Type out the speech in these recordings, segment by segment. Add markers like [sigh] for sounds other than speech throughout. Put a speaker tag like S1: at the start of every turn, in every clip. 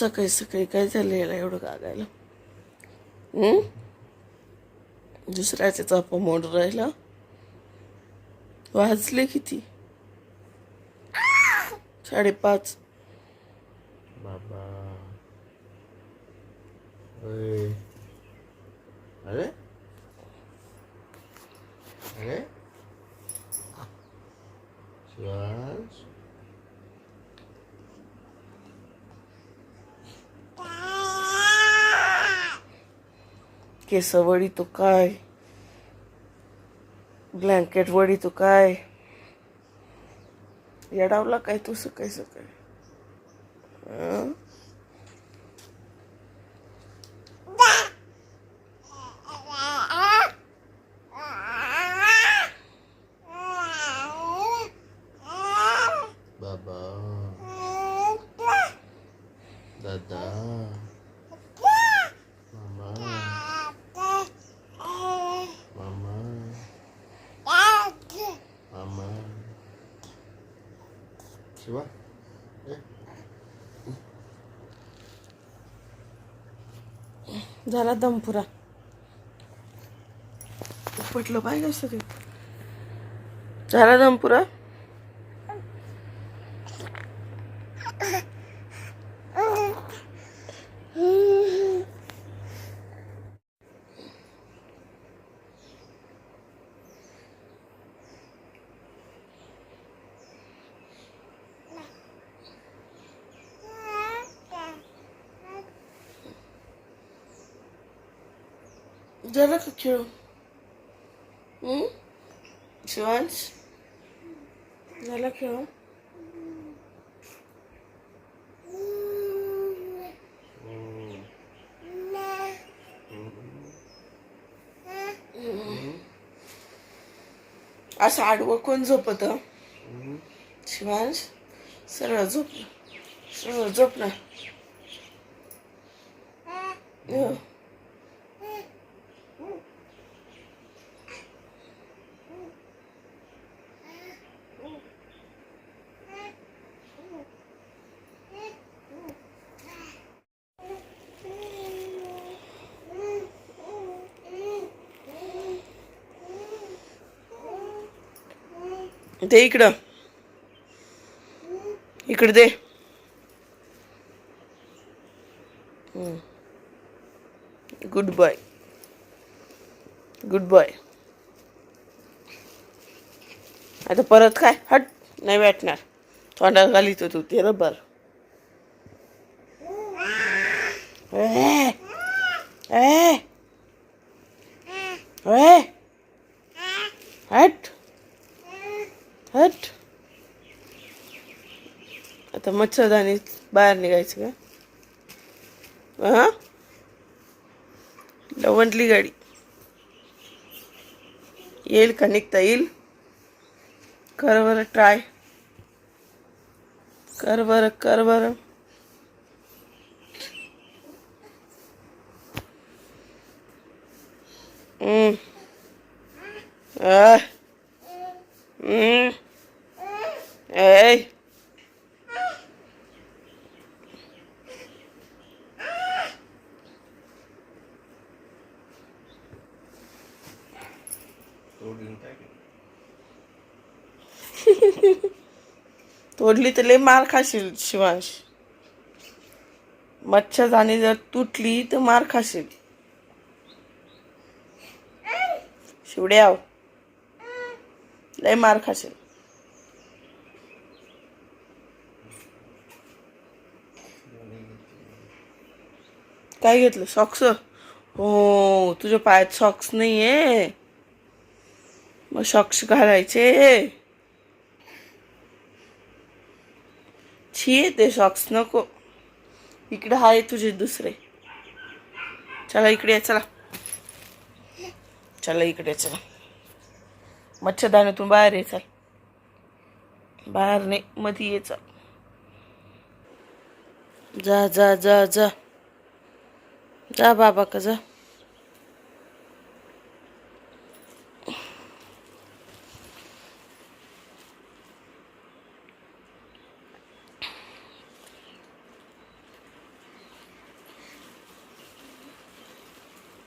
S1: सकाळी सकाळी काय झालं याला एवढं गागायला? दुसऱ्याचे चाप मोड राहिला. वाजले किती? साडेपाच.
S2: बाबा. अरे. अरे. अरे शिवांश
S1: केसवडी तो काय? ब्लँकेट वडी तो काय? येडावला काय तू सकाळी सकाळी? झाला दमपुरा. पटलं पाहिजे ते. झाला दमपुरा? झालं का खेळून हं? शिवांश झाला खेळून असं आडवं कोण झोपत शिवांश सरळ झोप सरळ झोप ना ते दे इकडं. इकडे दे. गुड बाय गुड बाय आता परत काय? हट. नाही वाटणार तोंडात घालीत तू ते रबर. ए. ए. हट. हट. आता मच्छरदानी बाहेर निघायचं का? हां? लवंडली गाडी. येईल का निघता येईल? कर बरं ट्राय कर बरं कर बरं. हम्म. आ. हम्म. Hey. [laughs] तोडली तर लय मार खाशील शिवांश. मच्छरदाणी जर तुटली तर मार खाशील. शिवड्याव. लय मार खाशील. काय घेतलं? सॉक्स हो तुझ्या पायात सॉक्स नाही आहे मग सॉक्स घालायचे. छी ते सॉक्स नको. इकडे हा आहे तुझे दुसरे. चला इकडे चला. चला इकडे चला. मच्छरदाण्यातून बाहेर ये चल. बाहेर नाही मध्ये ये चल. जा जा जा जा. जा बाबा का जा.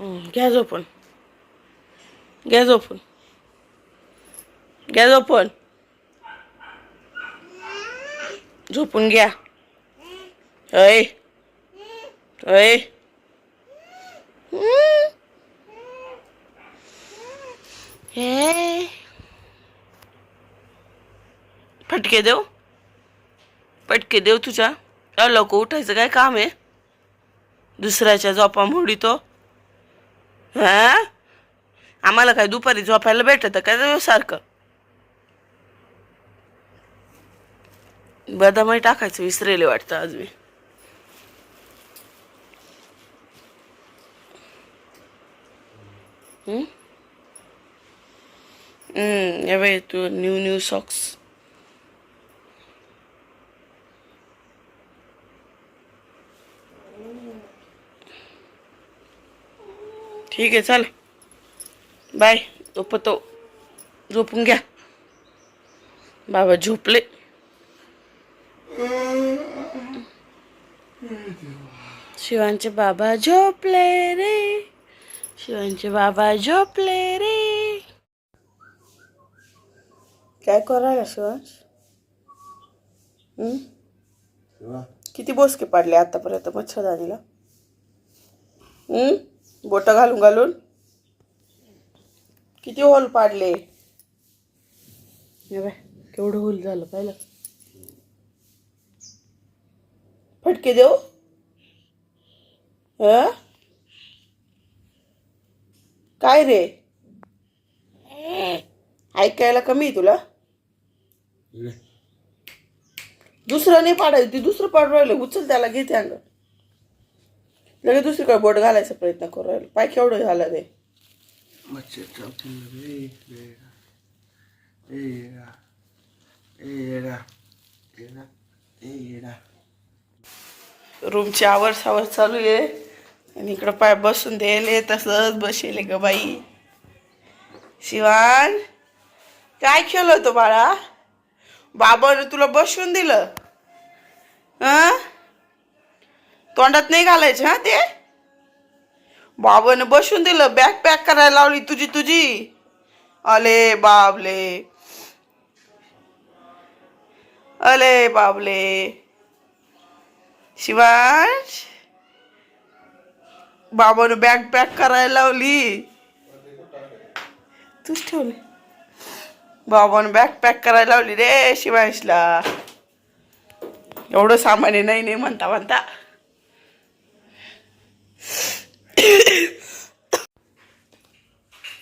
S1: घ्या झोपून. घ्या झोपून. घ्या झोपून. झोपून घ्या. अय अय फटके देऊ. फटके देऊ तुझ्या. अ, लवकर उठायचं काय काम आहे? दुसऱ्याच्या झोपा मोडितो हा? आम्हाला काय दुपारी झोपायला भेटत काय सारखं? बदामही टाकायचं विसरेले वाटतं आज मी. हम्म? तू न्यू न्यू सॉक्स ठीक आहे चल. बाय. झोपतो झोपून घ्या. बाबा झोपले. शिवांचे बाबा झोपले रे. शिवांचे बाबा झोपले रे. काय करायला शिवांश? हं?
S2: शिवा.
S1: किती बोसके पाडले आतापर्यंत मच्छरदानीला? हं? बोटं घालून घालून. किती होल पाडले? हे बाय केवढं होल झालं पाहिलं. फटके देऊ? ह? काय रे? ऐकायला कमी आहे तुला. दुसरं नाही पाडायचं ती दुसरं पाडू राहिलं उचल त्याला घेते अंग लगेच दुसरीकडे बोट घालायचा प्रयत्न करू राहिलं. पाय केवढं झालं ते. रूमची आवर सावर चालू आहे. आणि इकडं पाय बसून द्यायले तसंच बसेले ग बाई. शिवान काय केलं होतं बाळा? बाबाने तुला बसवून दिलं. हं? तोंडात नाही घालायचं हा ते? बाबाने बसवून दिलं बॅग पॅक करायला लावली तुझी तुझी. अले बाबले. अले बाबले. शिवांश बाबानं बॅग पॅक करायला लावली. तूच ठेवली. बाबानं बॅग पॅक करायला लावली रे शिवांशला एवढं सामान्य नाही नाही म्हणता म्हणता.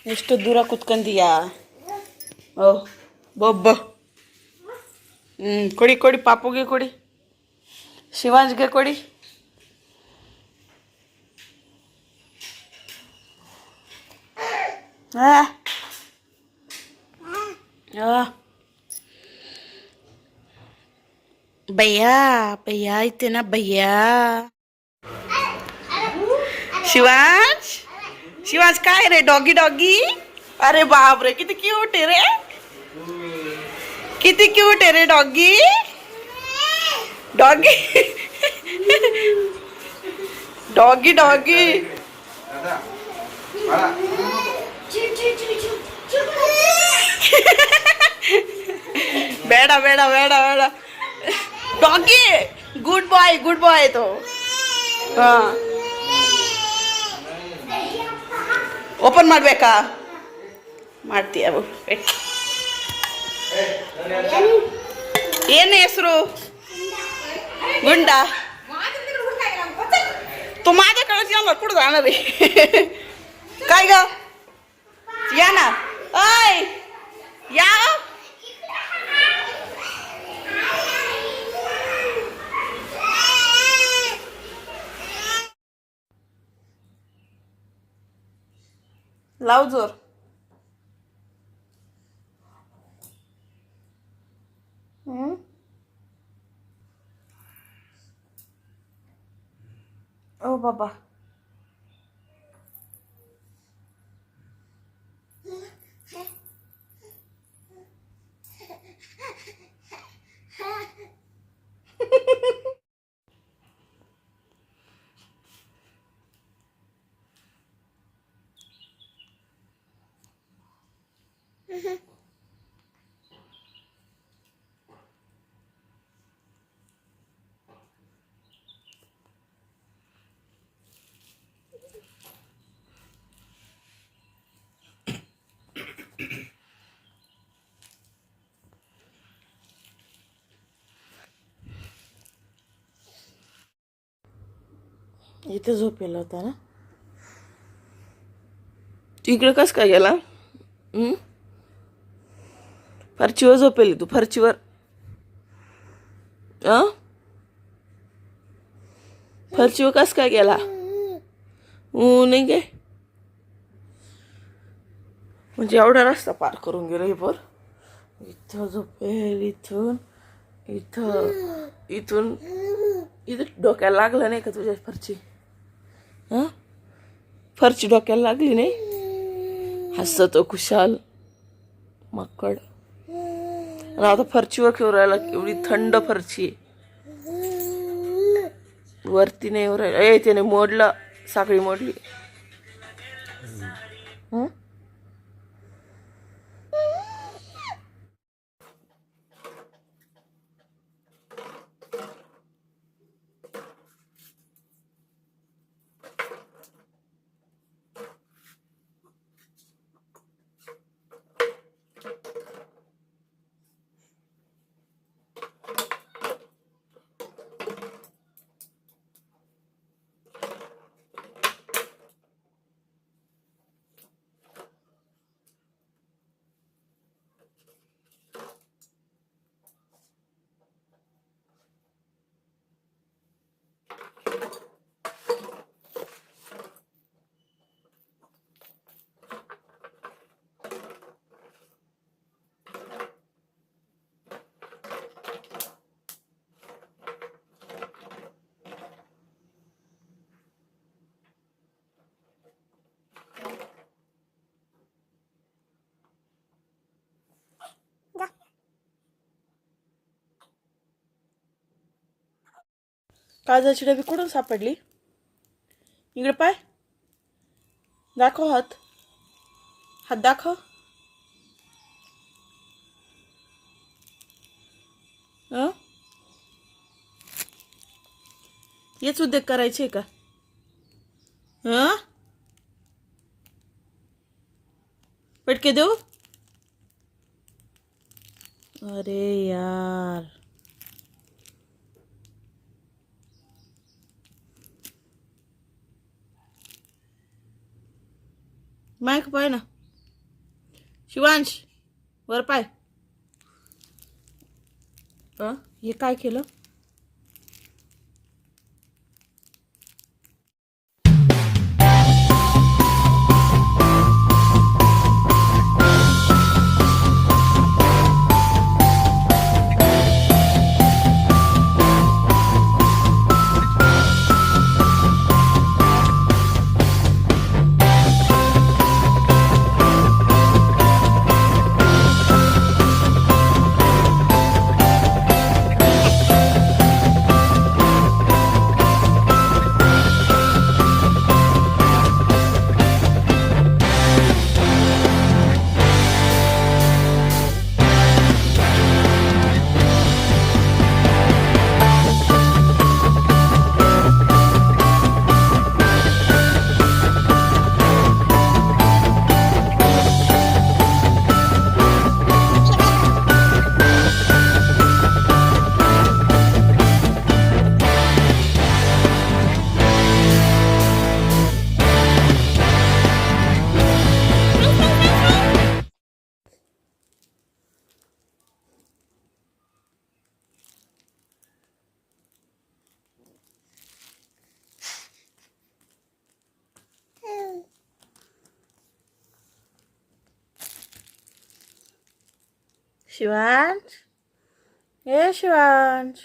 S1: ಎಷ್ಟು ದೂರ ಕುತ್ಕೊಂಡೀಯಾ ಓ ಬೊಬ್ಬ ಹ್ಞೂ ಕೊಡಿ ಕೊಡಿ ಪಾಪುಗೆ ಕೊಡಿ ಶಿವಾಜ್ಗೆ ಕೊಡಿ ಹಾಂ ಭಯ್ಯ ಭಯ್ಯ ಐತೆನಾ ಭಯ್ಯ शिवांश शिवांश काय रे, डॉगी डॉगी? अरे बाप रे, किती क्यूट आहे रे. किती क्यूट आहे रे, डॉगी? डॉगी? Doggy doggy. बेडा बेडा बेडा बेडा. Doggy good boy good boy तो. ಹಾ ಓಪನ್ ಮಾಡಬೇಕಾ? ಮಾಡ್ತೀಯ ಏನು ಹೆಸರು? ಗುಂಡ. ತುಮಾದೆ ಕಳಿಸಿ ಅವ್ನು ಕುಡ್ದು ಅನ್ನರಿ ಕಾಯ್ಗ. ಏನ ಓಯ್. ಯಾವ या ना ऐ या लाव इथं झोपेला होता ना. तू इकडे कस काय गेला? फरचीवर झोपेली तू फरचीवर. अ? फरचीवर कस काय गेला? ऊ नाही गे. म्हणजे एवढा रस्ता पार करून गेलो हे पोर इथं झोपेल इथून इथं इथून. इथं डोक्याला लागलं नाही का तुझ्या फरची? हां? फरची डोक्याला लागली नाही? हसतो खुशाल. माकड. आणि आता फरचीवर खेळून राहिला एवढी थंड फरची वरती नाही राहिला. ए त्याने मोडला. साखळी मोडली. हं? काजळची डबी कुठून सापडली? इकडे पाय. दाखव हात. हात दाखव. हेच उद्योग करायचे का? हं पटके देऊ? अरे यार. मायक पाय ना. शिवांश वर पाय. हे काय केलं? शिवांश ए शिवांश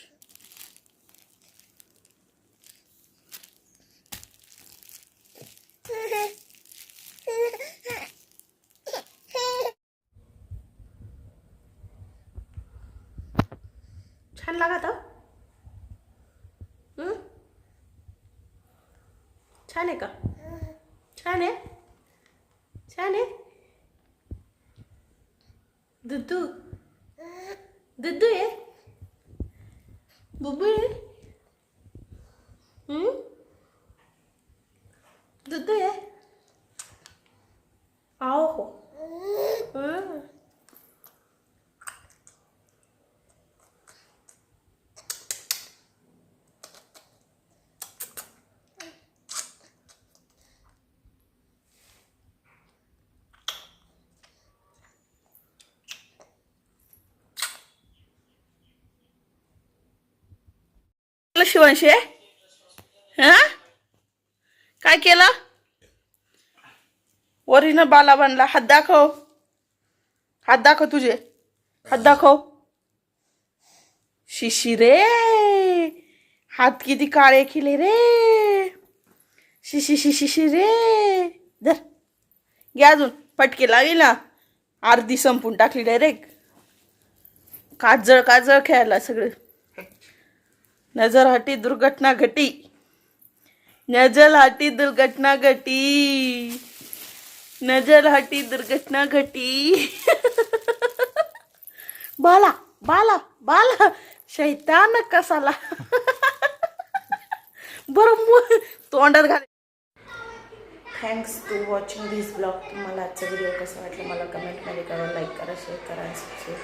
S1: छान लागत हं? छान आहे का छान आहे छान आहे दुद्धू दुद्दू आहे बुब्बू आहे हम्म? दुद्धू आहे आओ. हो केलं शिवांशी हा? काय केलं? वरीनं बाला बांधला. हात दाखव. हात दाखव तुझे. हात दाखव. शिशी रे. हात किती काळे केले रे. शिशी शिशी शि रे. धर. घ्या अजून. पटके लागेल ना. अर्धी संपून टाकली डायरेक्ट काजळ काजळ खेळायला सगळं. नजर हटी दुर्घटना घटी. नजर हटी दुर्घटना घटी. नजर हटी दुर्घटना घटी. [laughs] बाला बाला बाला. शैतान कसाला. [laughs] बरं तोंडात घाल. Thanks to watching this blog तुम्हाला आजचा व्हिडिओ कसा वाटला मला कमेंटमध्ये करा लाईक करा शेअर करा. सबस्क्राईब